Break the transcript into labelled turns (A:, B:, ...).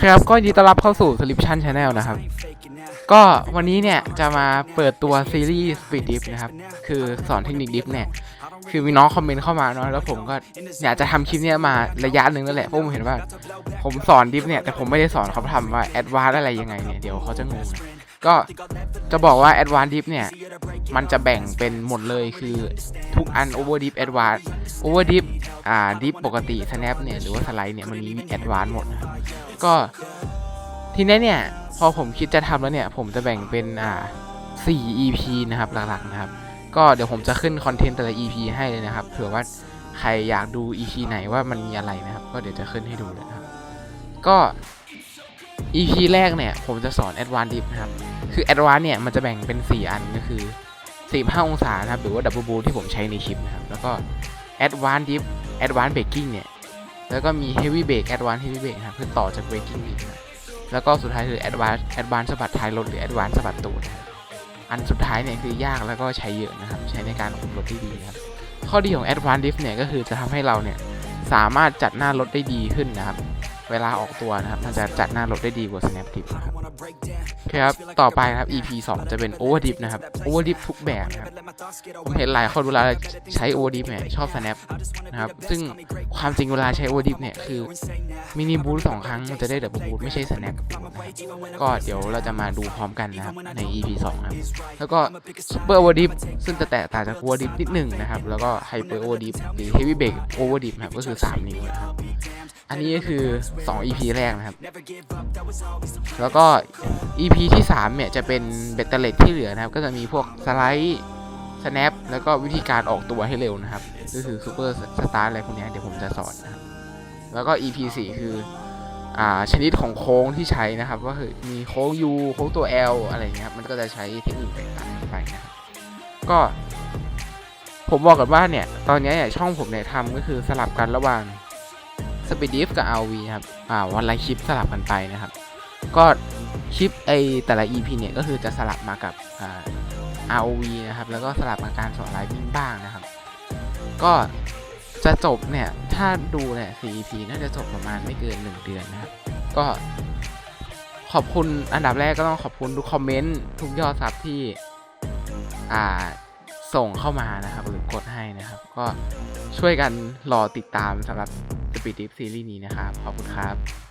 A: ครับก็ยินดีต้อนรับเข้าสู่ Solution Channel นะครับ ก็วันนี้เนี่ยจะมาเปิดตัวซีรีส์ Speed Dip นะครับ คือสอนเทคนิคดิฟเนี่ย คือมีน้องคอมเมนต์เข้ามาเนาะแล้วผมก็อยากจะทำคลิปเนี้ยมาระยะหนึ่งแล้วแหละเพราะผมเห็นว่า ผมสอนดิฟเนี่ยแต่ผมไม่ได้สอนเขาทำว่าแอดวานอะไรยังไงเนี่ย เดี๋ยวเขาจะงงก็จะบอกว่าแอดวานดิฟเนี่ย มันจะแบ่งเป็นหมดเลยคือทุกอัน Over Dip Advance Over Dip อ่า Dip ปกติ Snap เนี่ย หรือว่าสไลด์เนี่ย มันมี Advance หมดนะ ก็ทีนี้เนี่ย พอผมคิดจะทำแล้วเนี่ย ผมจะแบ่งเป็นอ่า 4 EP นะครับหลักๆนะครับ ก็เดี๋ยวผมจะขึ้นคอนเทนต์แต่ละ EP ให้เลยนะครับเผื่อว่าใครอยากดู EP ไหนว่ามันมีอะไรนะครับ ก็เดี๋ยวจะขึ้นให้ดูเลยครับ ก็ EP แรกเนี่ย ผมจะสอน Advanced Dip นะครับ คือ Advanced เนี่ย มันจะแบ่งเป็น 4 อันก็คือ 45 องศานะครับ หรือว่า Double Boot ที่ผมใช้ในคลิปนะครับ แล้วก็ Advanced Dip Advanced Baking เนี่ย แล้วก็มี Heavy Brake Advanced Heavy Brake นะเพื่อต่อจาก Braking อีกนะแล้วก็สุดท้ายคือ Advanced Advanced สะบัดท้ายรถหรือ Advanced สะบัดตูดนะอันสุดท้ายเนี่ยคือยากแล้วก็ใช้เยอะนะครับ ใช้ในการคุมรถได้ดีครับ ข้อดีของ Advanced Drift เนี่ยก็คือจะทำให้เราเนี่ยสามารถจัดหน้ารถได้ดีขึ้นนะครับ เวลาออกตัวนะครับมันจะจัดหน้ารถได้ดีกว่า Snap Dip นะครับโอเคครับ ต่อไปนะครับ EP 2 จะเป็น Overdip นะครับ Overdip ทุกแบบนะครับผมเห็นหลายคนเวลาใช้ Overdip เนี่ยชอบ Snap นะครับ ซึ่งความจริงเวลาใช้ Overdip เนี่ยคือมินิบูทสองครั้งมันจะได้ Double Boot ไม่ใช่ Snap นะครับก็เดี๋ยวเราจะมาดูพร้อมกันนะครับใน EP 2นะครับแล้วก็ Super Overdip ซึ่งจะแตกต่างจาก Overdip นิดหนึ่งนะครับ แล้วก็ Hyper Overdip หรือ Heavy Brake Overdip นะครับก็คือ 3 นิ้วนะครับ อันนี้ก็คือ 2 EP แรกนะครับ แล้วก็ EP ที่ 3 เนี่ย จะเป็นเบตเตอร์เลที่เหลือนะครับ ก็จะมีพวกสไลด์ snap แล้วก็วิธีการออกตัวให้เร็วนะครับ ก็คือ super start อะไรพวกเนี้ยเดี๋ยวผมจะสอนนะครับ แล้วก็ EP 4 คือ อ่า ชนิดของโค้งที่ใช้นะครับก็คือมีโค้ง U โค้งตัว L อะไรเงี้ยครับมันก็จะใช้เทคนิคแตกต่างกันไปนะครับก็ผมบอกกันว่าเนี่ย ตอนเนี้ยเนี่ยช่องผมเนี่ยทำก็คือสลับกันระหว่าง Speed Diff กับ RV ครับอ่าวันละคลิปสลับกันไปนะครับ ก็คลิปไอแต่ละ EP เนี่ยก็คือจะสลับมากับอ่า ROV นะครับแล้วก็สลับมาการสอนไลฟ์วิ่งบ้างนะครับ ก็จะจบเนี่ยถ้าดูเนี่ย4 EP น่าจะจบประมาณไม่เกิน 1 เดือนนะครับก็ขอบคุณอันดับแรกก็ต้องขอบคุณทุกคอมเมนต์ทุกยอดซับที่อ่าส่งเข้ามานะครับหรือกดให้นะครับ ก็ช่วยกันรอติดตามสำหรับ ปีดดิฟซีรีส์นี้นะครับ ขอบคุณครับ